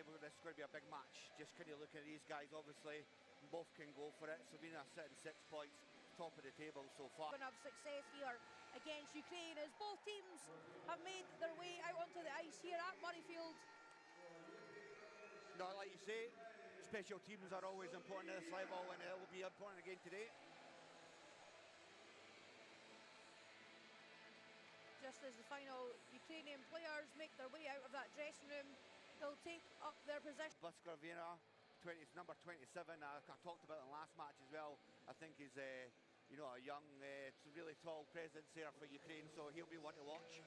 well, this is going to be a big match. Just kind of looking at these guys, obviously, both can go for it. Slovenia sitting six points, top of the table so far. going to have success here against Ukraine as both teams have made their way out onto the ice here at Murrayfield. No, like you say, special teams are always important at this level, and it will be important again today. Just as the final Ukrainian players make their way out of that dressing room, they'll up their. Buskrovina, 20, is number 27. Uh, I talked about in the last match as well. I think he's, uh, you know, a young, uh, really tall presence there for Ukraine, so he'll be one to watch.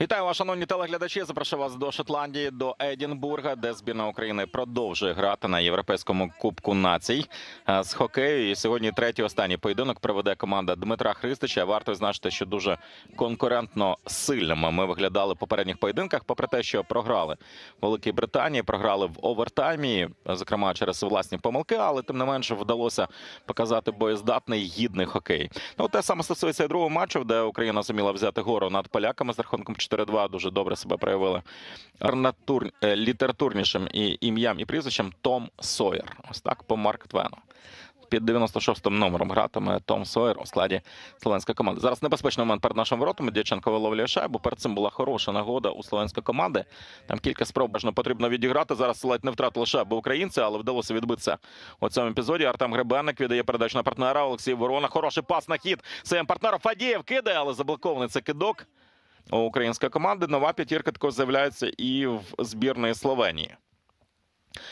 Вітаю вас, шановні телеглядачі. Запрошую вас до Шотландії, до Едінбурга, де збірна України продовжує грати на європейському кубку націй е, з хокею. І сьогодні третій останній поєдинок проведе команда Дмитра Христича. Варто відзначити, що дуже конкурентно сильними ми виглядали в попередніх поєдинках, попри те, що програли Великій Британії, програли в овертаймі, зокрема через власні помилки, але тим не менше вдалося показати боєздатний гідний хокей. Ну те саме стосується і другого матчу, де Україна зуміла взяти гору над поляками з рахунком 4-2. Дуже добре себе проявили арнатур... е, літературнішим і ім'ям і прізвищем Том Сойер. Ось так по Марк Твену. Під 96-м номером гратиме Том Сойер у складі словенської команди. Зараз небезпечний момент перед нашим воротами. Дяченко виловлює шайбу. Перед цим була хороша нагода у словенської команди. Там кілька спроб бажано потрібно відіграти. Зараз ледь не втратили шайбу українці, але вдалося відбитися у цьому епізоді. Артем Гребенник віддає передачу на партнера. Олексій Ворона. Хороший пас на хід своїм партнером. Фадієв кидає, але заблокований це кидок у української команди. Нова п'ятірка також з'являється і в збірної Словенії.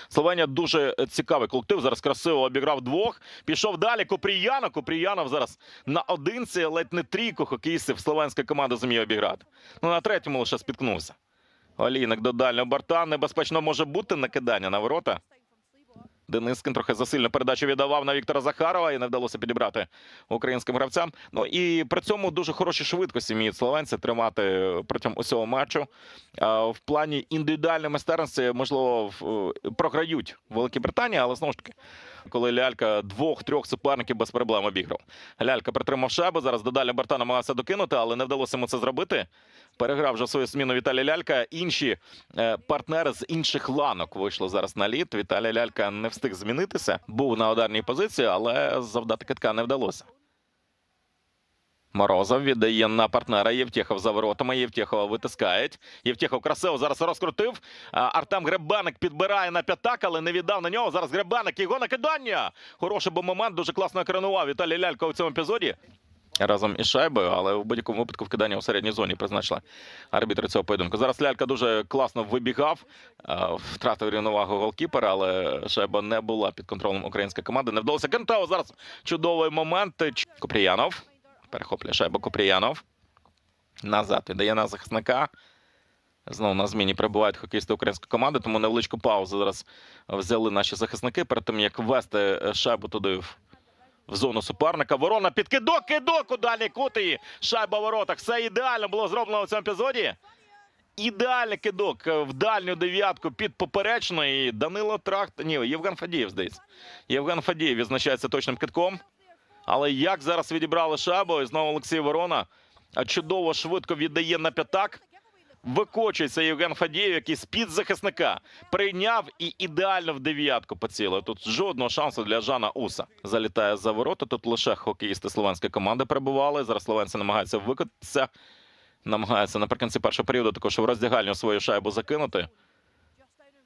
Словенія дуже цікавий колектив. Зараз красиво обіграв двох. Пішов далі. Копріяно Купріянов зараз на одинці, ледь не трійку хокеїстів словенська команда зуміє обіграти. Ну на третьому лише спіткнувся. Олійник до дальнього борта. Небезпечно може бути накидання на ворота. Денискин трохи засильно передачу віддавав на Віктора Захарова і не вдалося підібрати українським гравцям. Ну і при цьому дуже хороші швидкості вміють словенці тримати протягом усього матчу. В плані індивідуальної майстерності, можливо, в- програють Великій Британії, але знову ж таки, коли лялька двох-трьох суперників без проблем обіграв. Лялька притримав шайбу. Зараз до далі борта намагався докинути, але не вдалося йому це зробити. Переграв вже свою зміну Віталій Лялька. Інші е, партнери з інших ланок вийшли зараз на лід. Віталій Лялька не встиг змінитися. Був на ударній позиції, але завдати китка не вдалося. Морозов віддає на партнера Євтєхов за воротами. Євтєхова витискають. Євтєхов красиво зараз розкрутив. Артем Гребеник підбирає на п'ятак, але не віддав на нього. Зараз Гребеник його накидання. Хороший був момент, дуже класно екранував Віталій Лялько у цьому епізоді. Разом із шайбою, але в будь-якому випадку вкидання у середній зоні призначили арбітри цього поєдинку. Зараз лялька дуже класно вибігав, е, втратив рівновагу голкіпера, але шайба не була під контролем української команди. Не вдалося Кентау. Зараз чудовий момент. Купріянов перехоплює шайбу Купріянов. Назад віддає на захисника. Знову на зміні перебувають хокеїсти української команди, тому невеличку паузу зараз взяли наші захисники перед тим, як ввести шайбу туди в в зону суперника. Ворона під кидок, у дальній кут і шайба в воротах. Все ідеально було зроблено у цьому епізоді. Ідеальний кидок в дальню дев'ятку під поперечну. І Данило Трахт. Ні, Євген Фадієв, здається. Євген Фадієв відзначається точним китком. Але як зараз відібрали шайбу, і знову Олексій Ворона чудово швидко віддає на п'ятак. Викочується Євген Фадієв, який з-під захисника прийняв і ідеально в дев'ятку поцілив. Тут жодного шансу для Жана Уса. Залітає за ворота. Тут лише хокеїсти словенської команди перебували. Зараз словенці намагаються викотитися. Намагаються наприкінці першого періоду також в роздягальню свою шайбу закинути.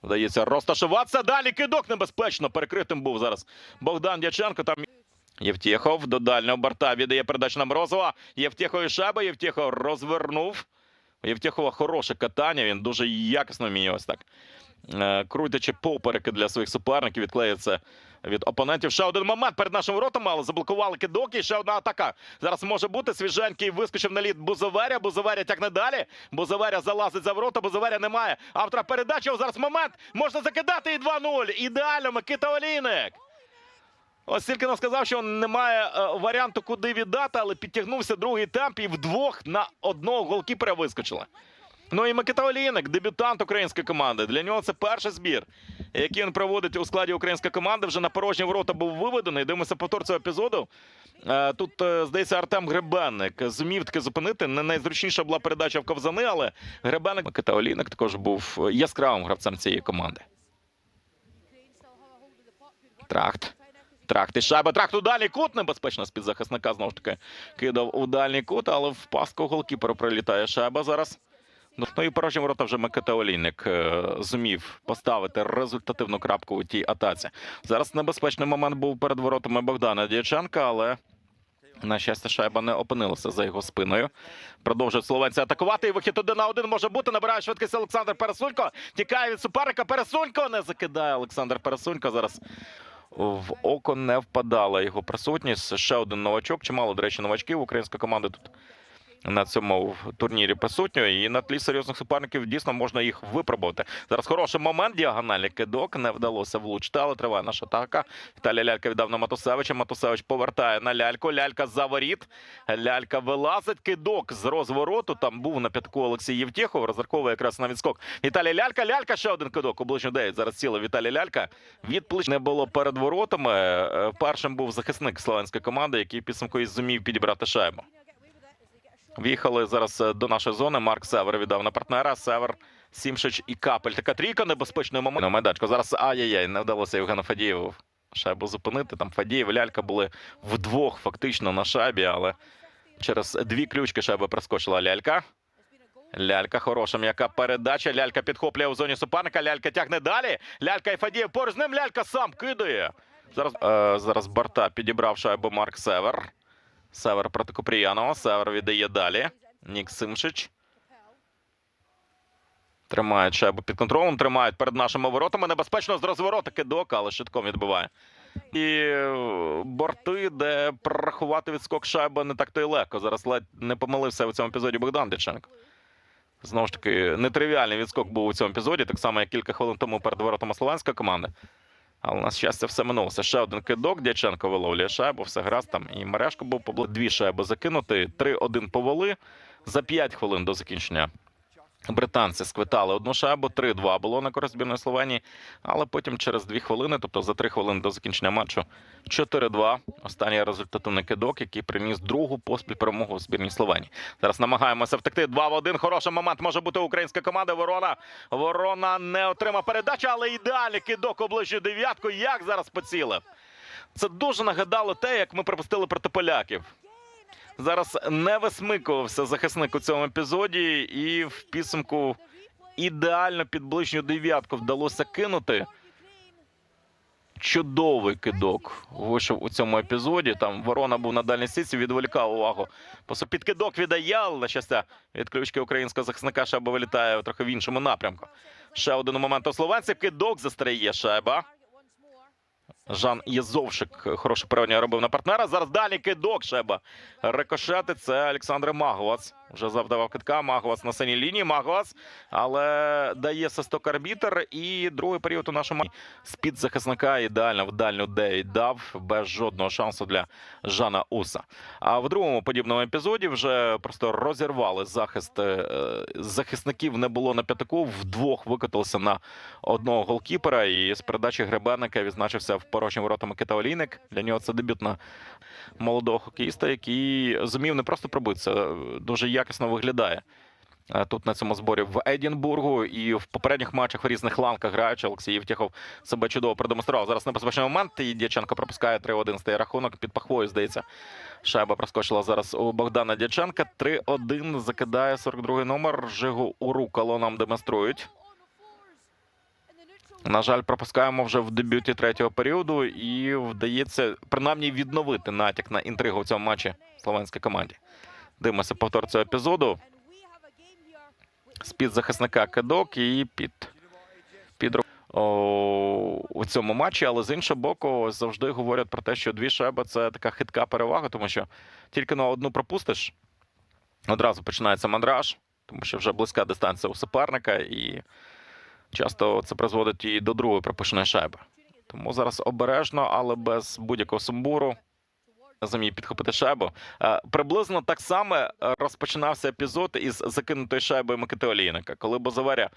Вдається розташуватися. Далі кидок небезпечно. Перекритим був зараз Богдан Дяченко. Там Євтєхов до дальнього борта віддає передачу на Морозова. Євтєхові шайба. Євтєхов розвернув. Євтєхова хороше катання. Він дуже якісно вміє ось так. е, Крутячи попереки для своїх суперників, відклеїться від опонентів. Ще один момент перед нашим воротами, але заблокували кидок. І ще одна атака. Зараз може бути. Свіженький вискочив на лід Бузоверя. Бузоверя тягне далі. Бузоверя залазить за ворота. Бузоверя немає. Автора передачі. Зараз момент. Можна закидати і 2-0. Ідеально. Микита Олійник. Ось тільки нам сказав, що немає е, варіанту, куди віддати, але підтягнувся другий темп і вдвох на одного голкіпера вискочили. Ну і Микита Олійник, дебютант української команди. Для нього це перший збір, який він проводить у складі української команди. Вже на порожні ворота був виведений. Дивимося повтор цього епізоду. Е, Тут, е, здається, Артем Гребенник зумів таки зупинити. Не найзручніша була передача в ковзани, але Гребенник Микита Олійник також був яскравим гравцем цієї команди. Тракт. Тракт і шайба. Тракт у дальній кут. Небезпечно з-під захисника знову ж таки кидав у дальній кут, але в пастку голкіпера прилітає шайба зараз. Ну, ну і порожні ворота вже Микита Олійник е, зумів поставити результативну крапку у тій атаці. Зараз небезпечний момент був перед воротами Богдана Дяченка, але на щастя, шайба не опинилася за його спиною. Продовжують словенці атакувати. І вихід один на один може бути. Набирає швидкість Олександр Пересунько. Тікає від суперника. Пересунько не закидає Олександр Пересунько. Зараз в око не впадала його присутність. Ще один новачок. Чимало, до речі, новачків Українська команда тут на цьому турнірі присутньо. І на тлі серйозних суперників дійсно можна їх випробувати. Зараз хороший момент. Діагональний кидок. Не вдалося влучити, але триває наша атака. Віталій Лялька віддав на Матусевича. Матусевич повертає на ляльку. Лялька за воріт. Лялька вилазить. Кидок з розвороту. Там був на п'ятку Олексій Євтєхов. Розраховує якраз на відскок. Віталій Лялька. Лялька ще один кидок. Ближню 9. Зараз ціла Віталій Лялька. Від плеч не було перед воротами. Е, Першим був захисник словенської команди, який підсумку і зумів підібрати шайбу. В'їхали зараз е, до нашої зони. Марк Север віддав на партнера. Север, Сімшич і Капель. Така трійка небезпечний момент. На майданчику. Зараз ай-яй-яй, не вдалося Євгену Фадієву шайбу зупинити. Там Фадієв, Лялька були вдвох фактично на шайбі, але через дві ключки шайба проскочила Лялька. Лялька хороша м'яка передача. Лялька підхоплює у зоні суперника. Лялька тягне далі. Лялька і Фадієв поруч з ним. Лялька сам кидає. Зараз, е, зараз Барта підібрав шайбу Марк Север. Север проти Купріянова. Север віддає далі. Нік Симшич. Тримають шайбу під контролем, тримають перед нашими воротами. Небезпечно з розворота кидок, але швидком відбиває. І е, борти, де прорахувати відскок шайби не так то й легко. Зараз ледь не помилився у цьому епізоді Богдан Дяченко. Знову ж таки, нетривіальний відскок був у цьому епізоді, так само, як кілька хвилин тому перед воротами словенської команди. Але на щастя, все минулося. Ще один кидок. Дяченко виловлює шайбу, все гаразд там. І мережко був побли. Дві шайби закинути. 3-1 повели за 5 хвилин до закінчення. Британці сквитали одну шайбу, 3-2 було на користь збірної Словенії, але потім через 2 хвилини, тобто за 3 хвилини до закінчення матчу, 4-2. Останній результативний кидок, який приніс другу поспіль перемогу в збірній Словенії. Зараз намагаємося втекти 2 в 1. Хороший момент може бути українська команда. Ворона. Ворона не отримав передачу, але ідеальний кидок оближчу дев'ятку. Як зараз поцілив? Це дуже нагадало те, як ми пропустили проти поляків. Зараз не висмикувався захисник у цьому епізоді, і в підсумку ідеально під ближню дев'ятку вдалося кинути. Чудовий кидок вийшов у цьому епізоді. Там ворона був на дальній сітці, відволікав увагу. Просто під кидок але на щастя від ключки українського захисника шайба вилітає трохи в іншому напрямку. Ще один момент у словенців. Кидок застряє шайба. Жан Єзовшик хороше переведення робив на партнера. Зараз далі кидок шеба. Рикошети це Олександр Маговац. Вже завдавав китка. Маговац на синій лінії. Маговац, але дає свисток арбітер. І другий період у нашому з-під захисника ідеально в дальню де дав без жодного шансу для Жана Уса. А в другому подібному епізоді вже просто розірвали захист. е, Захисників не було на п'ятаку. Вдвох викотилися на одного голкіпера. І з передачі Гребенника відзначився в порожні ворота Микита Олійник. Для нього це дебют на молодого хокеїста, який зумів не просто пробитися, е, дуже якісно виглядає. е, Тут на цьому зборі в Едінбургу і в попередніх матчах в різних ланках граючи, Олексій Євтєхов себе чудово продемонстрував. Зараз небезпечний момент. І Дяченко пропускає 3-1 стає рахунок під пахвою, здається. Шайба проскочила зараз у Богдана Дяченка. 3-1 закидає 42-й номер. Жигу Урукало нам демонструють. На жаль, пропускаємо вже в дебюті третього періоду, і вдається принаймні відновити натяк на інтригу в цьому матчі словенській команді. Дивимося повтор цього епізоду. З-під захисника кидок і під, під о, у цьому матчі, але з іншого боку, завжди говорять про те, що дві шайби це така хитка перевага, тому що тільки на одну пропустиш, одразу починається мандраж, тому що вже близька дистанція у суперника, і часто це призводить і до другої пропущеної шайби. Тому зараз обережно, але без будь-якого сумбуру. Зумів підхопити шайбу. Е, Приблизно так само е, розпочинався епізод із закинутої шайбою Микити Олійника, коли Бозаваря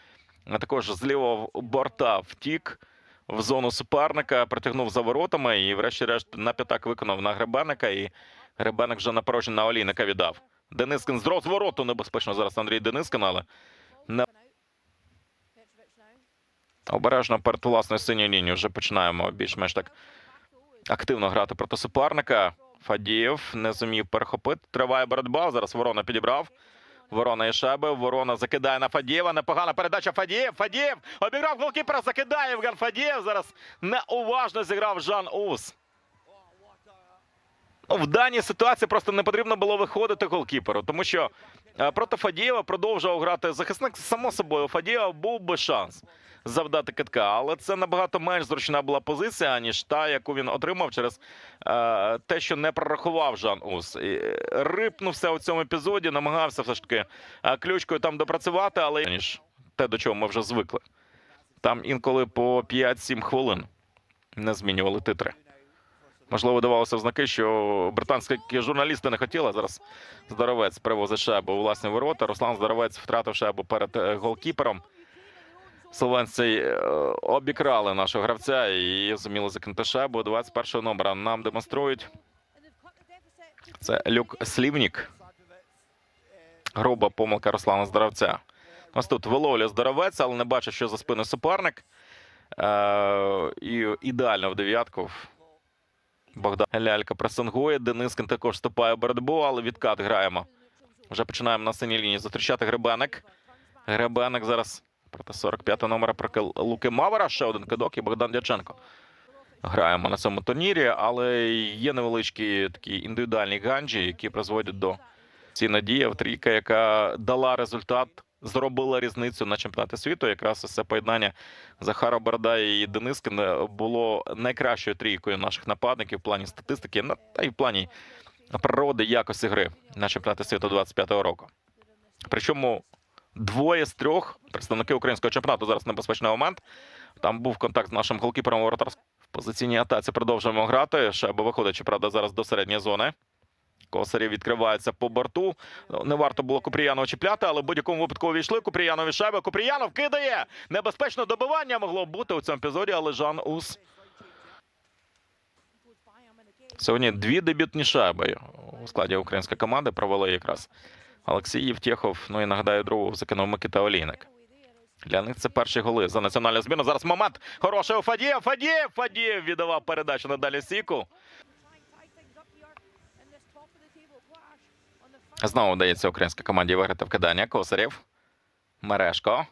е, також з лівого борта втік в зону суперника, притягнув за воротами і, врешті-решт, на п'ятак виконав на Гребенника, і Гребенник вже на порожнє на Олійника віддав. Денискин з розвороту небезпечно зараз Андрій Денискин, але Не. обережно перед власною синьою лінією вже починаємо більш-менш так активно грати проти суперника. Фадієв не зумів перехопити. Триває боротьба. Зараз Ворона підібрав. Ворона і шайби. Ворона закидає на Фадієва. Непогана передача Фадієв. Фадієв обіграв голкіпера. Закидає Євген Фадієв. Зараз неуважно зіграв Жан Ус. Ну, В даній ситуації просто не потрібно було виходити голкіперу, тому що е, проти Фадієва продовжував грати захисник. Само собою, у Фадієва був би шанс завдати китка, але це набагато менш зручна була позиція, ніж та, яку він отримав через е, те, що не прорахував Жан Ус. І, рипнувся у цьому епізоді, намагався все ж таки е, ключкою там допрацювати, але ніж те, до чого ми вже звикли. Там інколи по 5-7 хвилин не змінювали титри. Можливо, давалося в знаки, що британські журналісти не хотіли. Зараз здоровець привозить шайбу у власні ворота. Руслан Здоровець втратив шайбу перед е, голкіпером. Словенці е, обікрали нашого гравця і зуміли закинути шайбу. 21 номера нам демонструють. Це Люк Слівнік. Груба помилка Руслана Здоровця. Ось тут виловлює здоровець, але не бачить, що за спиною суперник. Е, і ідеально в дев'ятку. Богдан Лялька пресингує. Денискин також вступає в боротьбу, але відкат граємо. Вже починаємо на синій лінії зустрічати Гребеник. Гребеник зараз проти 45 номера Луки Мавера. Ще один кидок і Богдан Дяченко. Граємо на цьому турнірі, але є невеличкі такі індивідуальні ганджі, які призводять до цієї надії. Трійка, яка дала результат, зробила різницю на чемпіонаті світу. Якраз це поєднання Захара Борода і Денискин було найкращою трійкою наших нападників в плані статистики, та й в плані природи якості гри на чемпіонаті світу 25-го року. Причому двоє з трьох представники українського чемпіонату зараз небезпечний момент. Там був контакт з нашим голкіпером воротарським. В позиційній атаці продовжуємо грати. Шайба виходить, щоправда, зараз до середньої зони. Косарів відкривається по борту. Ну, Не варто було Купріянова чіпляти, але в будь-якому випадку війшли. Купріянові шайби. Купріянов кидає. Небезпечне добивання могло бути у цьому епізоді, але Жан Ус Сьогодні дві дебютні шайби у складі української команди провели якраз Олексій Євтєхов. Ну і нагадаю, другу закинув Микита Олійник. Для них це перші голи за національну зміну. Зараз момент хороший у Фадієв. Фадієв! Фадієв віддавав передачу надалі Сіку. Знову вдається українській команді виграти вкидання. Косарєв. Косарів. А,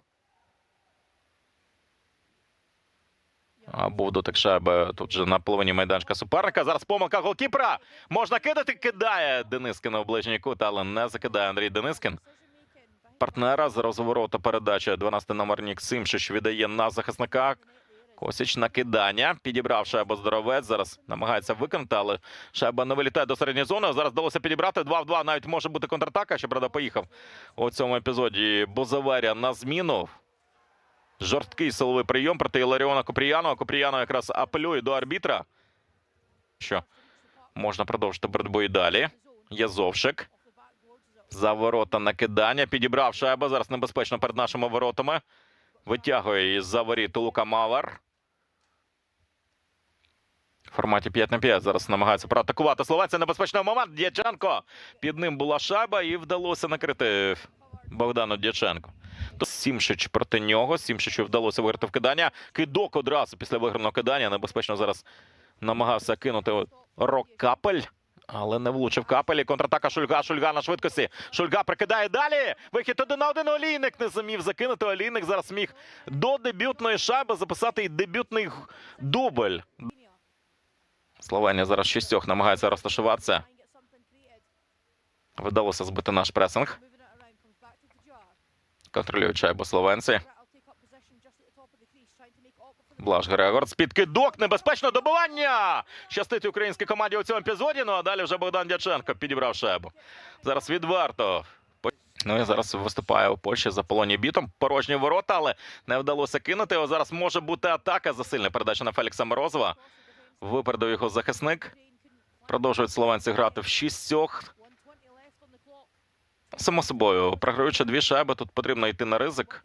Був дотик шайби тут же на половині майданчика суперника. Зараз помилка голкіпера. Можна кидати. Кидає Денискин на ближній кут, але не закидає Андрій Денискин. Партнера з розвороту передача 12 номер Нік Симшич віддає на захисника. Косіч накидання. Підібрав шайбу здоровець. Зараз намагається виконати, але шайба не вилітає до середньої зони. Зараз вдалося підібрати 2 в 2. Навіть може бути контратака. Ще правда поїхав у цьому епізоді. Бозаверя на зміну. Жорсткий силовий прийом проти Іларіона Купріянова. Купріянов якраз апелює до арбітра. Що можна продовжити боротьбу і далі. Язовшик. За ворота накидання. Підібрав шайбу. Зараз небезпечно перед нашими воротами. Витягує її з-за воріт Лука Мавер. В форматі 5 на 5 зараз намагається проатакувати Словація. Небезпечний момент. Дяченко. Під ним була шайба і вдалося накрити Богдану Дяченко. То Сімшич проти нього. Сімшичу вдалося виграти вкидання. Кидок одразу після виграного кидання. Небезпечно зараз намагався кинути Рок Капель. Але не влучив капелі. Контратака Шульга. Шульга на швидкості. Шульга прикидає далі. Вихід один на один. Олійник не зумів закинути. Олійник зараз міг до дебютної шайби записати і дебютний дубль. Словенія зараз шістьох намагається розташуватися. Вдалося збити наш пресинг. Контролюють шайбу словенці. Блаш Грегорц. Підкидок. Небезпечне добивання. Щастить українській команді у цьому епізоді. Ну а далі вже Богдан Дяченко підібрав шайбу. Зараз відверто. По- Ну і зараз виступає у Польщі за полоні бітом. Порожні ворота, але не вдалося кинути. Його зараз може бути атака. Засильна передача на Фелікса Морозова. Випередив його захисник. Продовжують словенці грати в шістьох. Само собою, програючи дві шайби, тут потрібно йти на ризик.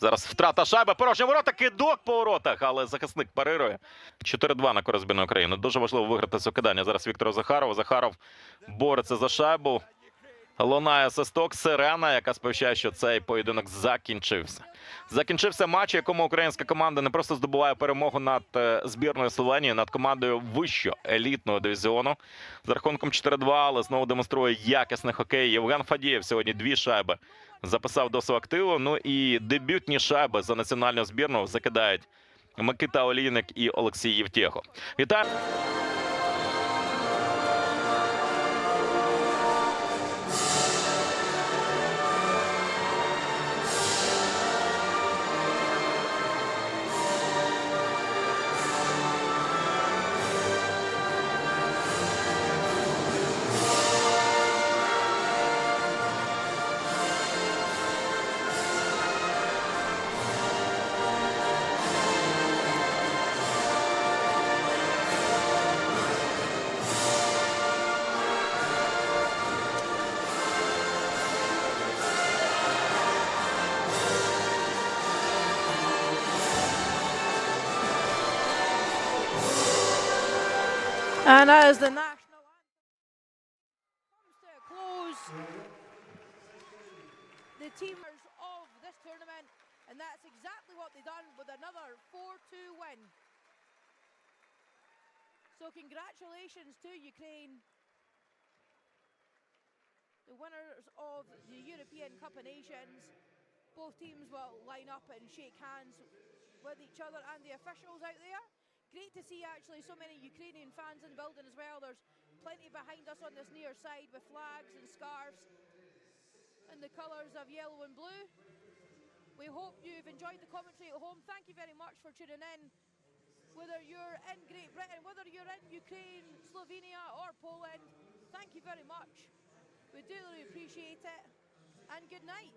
Зараз втрата шайби, порожні ворота, кидок по воротах, але захисник парирує. 4-2 на користь збірної України. Дуже важливо виграти це кидання. Зараз Віктор Захарова. Захаров бореться за шайбу. Лунає свисток, сирена, яка сповіщає, що цей поєдинок закінчився. Закінчився матч, якому українська команда не просто здобуває перемогу над е, збірною Словенії, над командою вищого елітного дивізіону з рахунком 4-2, але знову демонструє якісний хокей. Євген Фадієв сьогодні дві шайби записав до свого активу. Ну і дебютні шайби за національну збірну закидають Микита Олійник і Олексій Євтєхо. Вітаю! And as the national anthem comes to a close, the teamers of this tournament, and that's exactly what they've done with another 4-2 win. So congratulations to Ukraine, the winners of the European Cup of Nations. Both teams will line up and shake hands with each other and the officials out there. Great to see actually so many Ukrainian fans in the building as well. There's plenty behind us on this near side with flags and scarves and the colours of yellow and blue. We hope you've enjoyed the commentary at home. Thank you very much for tuning in. Whether you're in Great Britain, whether you're in Ukraine, Slovenia, or Poland, thank you very much. We do really appreciate it. And good night.